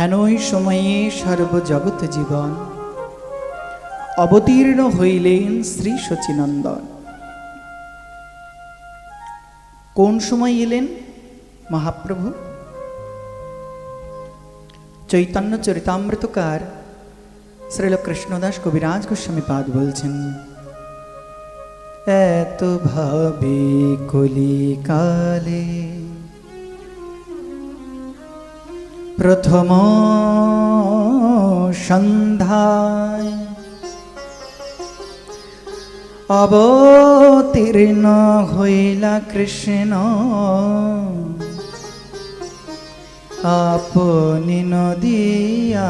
হেনই সময়ে সর্বজগৎ জীবন? অবতীর্ণ হইলেন শ্রী শচীনন্দন কোন সময় এলেন মহাপ্রভু? চৈতন্য চরিতামৃতকার শ্রীল কৃষ্ণদাস কবিরাজ গোস্বামী পাদ বলছেন, এত ভাবে কলিকালে প্রথম সন্ধ্যায় অবতীর্ণ হইলা কৃষ্ণ। আপনি নদিয়ায়।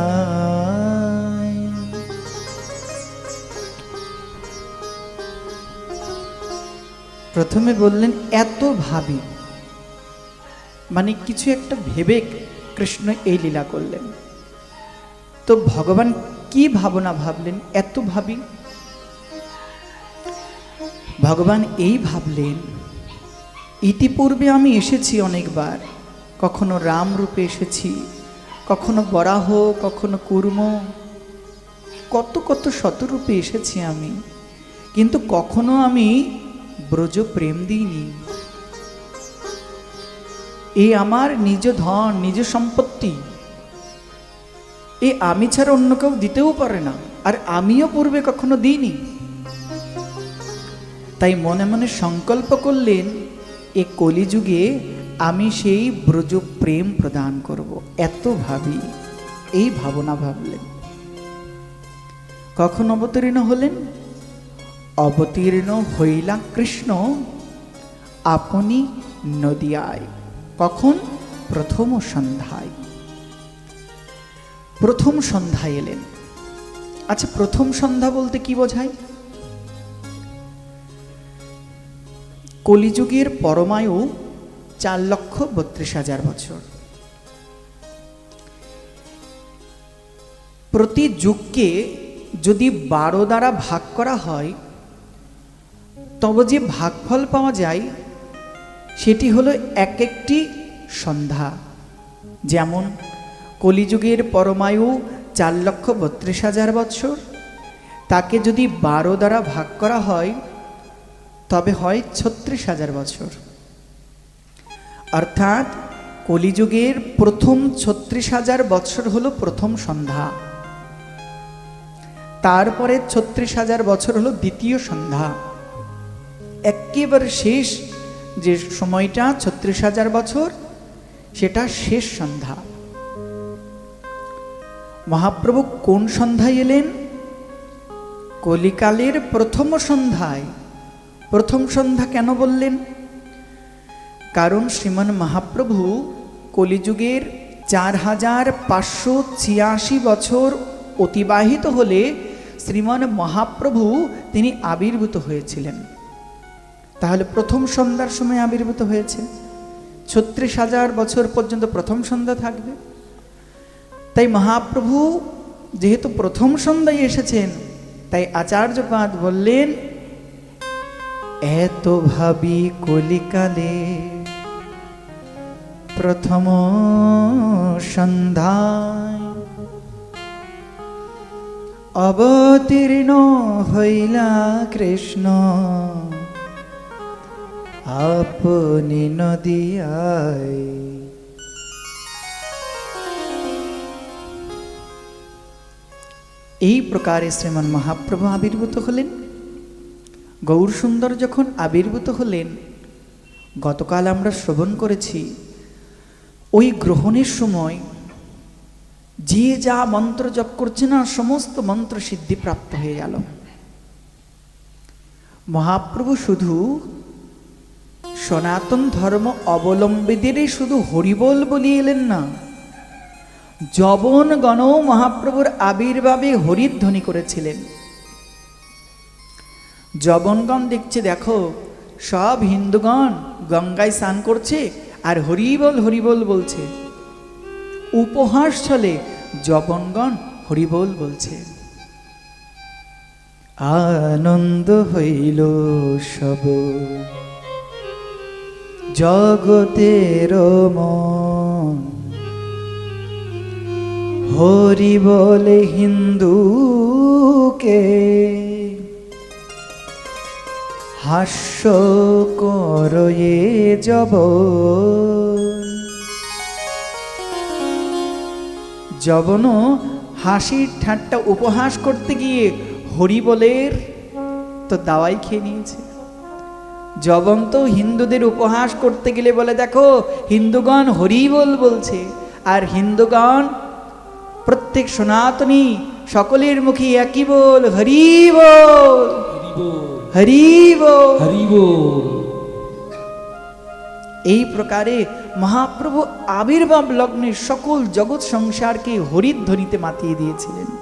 প্রথমে বললেন, এত ভাবি। মানে কিছু একটা ভেবে কৃষ্ণ এই লীলা করলেন। তো ভগবান কি ভাবনা ভাবলেন? এত ভাবি। ভগবান এই ভাবলেন, ইতিপূর্বে আমি এসেছি অনেকবার। কখনো রাম রূপে এসেছি, কখনো বরাহ, কখনো কুর্ম, কত কত শতরূপে এসেছি আমি। কিন্তু কখনো আমি ব্রজ প্রেম দিইনি। এই আমার নিজ ধন, নিজ সম্পত্তি। এ আমি ছাড়া অন্য কেউ দিতেও পারে না, আর আমিও পূর্বে কখনো দিইনি। তাই মনে মনে সংকল্প করলেন, এ কলিযুগে আমি সেই ব্রজ প্রেম প্রদান করব। এত ভাবি, এই ভাবনা ভাবলেন। কখন অবতীর্ণ হলেন? অবতীর্ণ হইলা কৃষ্ণ, আপনি নদিয়ায়। কখন? প্রথম সন্ধ্যায়। প্রথম সন্ধ্যায় এলেন। আচ্ছা প্রথম সন্ধ্যা বলতে কি বোঝায়? কলিযুগের পরমায়ু চার লক্ষ বত্রিশ হাজার বছর। প্রতি যুগকে যদি বারো দ্বারা ভাগ করা হয়, তবে যে ভাগফল পাওয়া যায় সেটি হলো এক একটি সন্ধ্যা। যেমন, কলিযুগের পরমায়ু চার লক্ষ বত্রিশ হাজার বছর তাকে যদি বারো দ্বারা ভাগ করা হয়, তবে হয় ছত্রিশ হাজার বছর অর্থাৎ, কলিযুগের প্রথম ছত্রিশ হাজার বছর হলো প্রথম সন্ধ্যা। তারপরে ছত্রিশ হাজার বছর হলো দ্বিতীয় সন্ধ্যা। একেবারে শেষ যে সময়টা ছত্রিশ হাজার বছর, সেটা শেষ সন্ধ্যা। মহাপ্রভু কোন সন্ধ্যায় এলেন? কলিকালের প্রথম সন্ধ্যায়। প্রথম সন্ধ্যা কেন বললেন? কারণ শ্রীমান মহাপ্রভু কলিযুগের চার হাজার পাঁচশো ছিয়াশি বছর অতিবাহিত হলে শ্রীমান মহাপ্রভু তিনি আবির্ভূত হয়েছিলেন। তাহলে প্রথম সন্ধ্যার সময় আবির্ভূত হয়েছে। ছত্রিশ হাজার বছর পর্যন্ত প্রথম সন্ধ্যা থাকবে। তাই মহাপ্রভু যেহেতু প্রথম সন্ধ্যায় এসেছেন, তাই আচার্য আচার্যপাদ বললেন, এত ভাবি কলিকালে প্রথম সন্ধ্যায় অবতীর্ণ হইলা কৃষ্ণ। আপনি নদিয়ায় এই প্রকারে শ্রীমান মহাপ্রভু আবির্ভূত হলেন। গৌর সুন্দর যখন আবির্ভূত হলেন, গতকাল আমরা শ্রবণ করেছি, ওই গ্রহণের সময় যে যা মন্ত্র জপ করছে না, সমস্ত মন্ত্র সিদ্ধি প্রাপ্ত হয়ে গেল। মহাপ্রভু শুধু সনাতন ধর্ম অবলম্বীদেরই শুধু হরিবোল বলিয়ে এলেন না জবনগণ মহাপ্রভুর আবির্ভাবে হরিধ্বনি করেছিলেন। জবনগণ দেখছে, দেখো, সব হিন্দুগণ গঙ্গায় স্নান করছে আর হরিবল হরিবল বলছে। উপহাস ছলে জবনগণ হরিবল বলছে। আনন্দ হইল সব। জগতের মন। হরি বলে হিন্দুকে হাস্য করয়ে যাব জবন। হাসির ঠাট্টা উপহাস করতে গিয়ে হরিবলের তো দাওয়াই খেয়ে নিয়েছে। জবন তো হিন্দুদের উপহাস করতে গেলে বলে দেখো হিন্দুগণ হরিবল বলছে আর হিন্দুগণ প্রত্যেক সনাতনী সকলের মুখে একই বল হরিবল হরিবল। হরিবোল। এই প্রকারে মহাপ্রভু আবির্ভাব লগ্নে সকল জগৎ সংসারকে হরিধ্বনিতে মাতিয়ে দিয়েছিলেন।